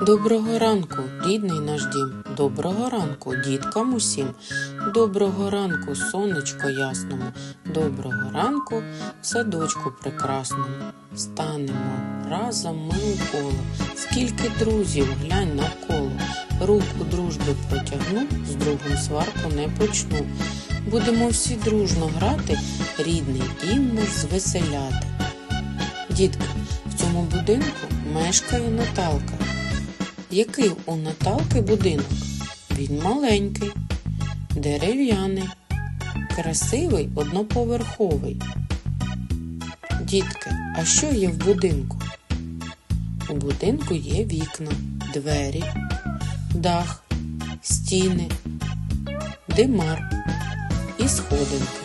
Доброго ранку, рідний наш дім. Доброго ранку, діткам усім. Доброго ранку, сонечко ясному. Доброго ранку, садочку прекрасному. Станемо разом ми у коло. Скільки друзів глянь навколо. Руку дружби протягну, з другом сварку не почну. Будемо всі дружно грати, рідний дім наш звеселяти. Дітки, в цьому будинку мешкає Наталка. Який у Наталки будинок? Він маленький, дерев'яний, красивий одноповерховий. Дітки, а що є в будинку? У будинку є вікна, двері, дах, стіни, димар і сходинки.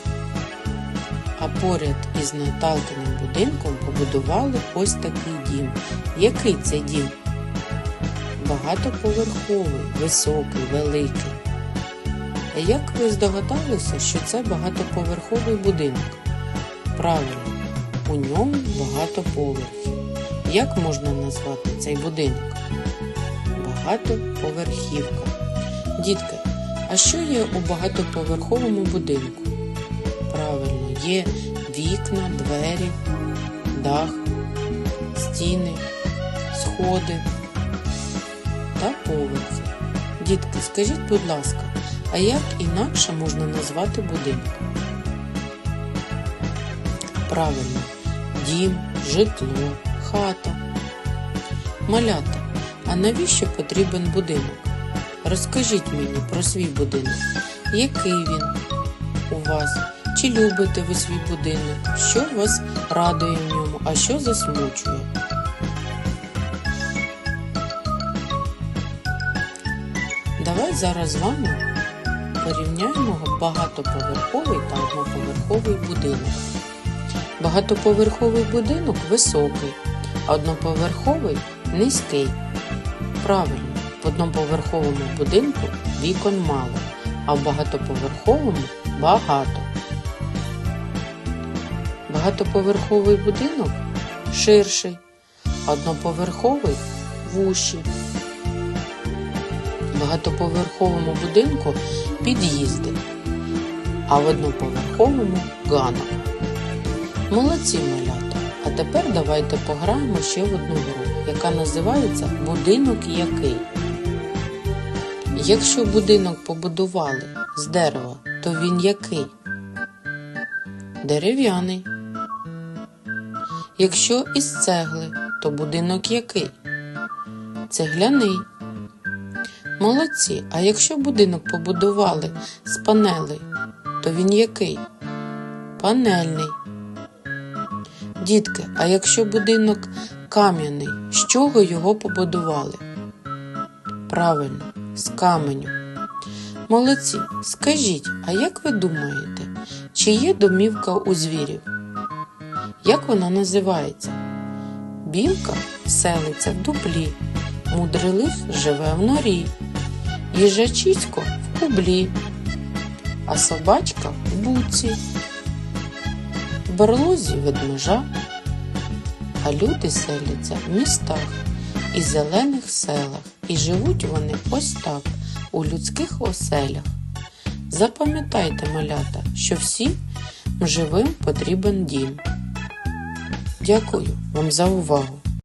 А поряд із Наталкиним будинком побудували ось такий дім. Який це дім? Багатоповерховий, високий, великий. Як ви здогадалися, що це багатоповерховий будинок? Правильно, у ньому багато поверхів. Як можна назвати цей будинок? Багатоповерхівка. Дітки, а що є у багатоповерховому будинку? Правильно, є вікна, двері, дах, стіни, сходи та поверхи. Дітки, скажіть, будь ласка, а як інакше можна назвати будинок? Правильно, дім, житло, хата. Малята, а навіщо потрібен будинок? Розкажіть мені про свій будинок. Який він у вас? Чи любите ви свій будинок? Що вас радує в ньому, а що засмучує? Давай зараз з вами порівняємо багатоповерховий та одноповерховий будинок. Багатоповерховий будинок високий, а одноповерховий низький. Правильно, в одноповерховому будинку вікон мало, а в багатоповерховому багато. Багатоповерховий будинок ширший, а одноповерховий вущий. Багатоповерховому будинку під'їзди, а в одноповерховому ганок. Молодці малята! А тепер давайте пограємо ще в одну гру, яка називається Будинок який. Якщо будинок побудували з дерева, то він який? Дерев'яний. Якщо із цегли, то будинок який? Цегляний. Молодці. А якщо будинок побудували з панелей, то він який? Панельний. Дітки, а якщо будинок кам'яний, з чого його побудували? Правильно, з каменю. Молодці, скажіть, а як ви думаєте, чи є домівка у звірів? Як вона називається? Білка селиться в дуплі, мудрий лис живе в норі, їжачисько в кублі, а собачка в буці, в барлозі ведмежа, а люди селяться в містах і зелених селах, і живуть вони ось так у людських оселях. Запам'ятайте, малята, що всім живим потрібен дім. Дякую вам за увагу!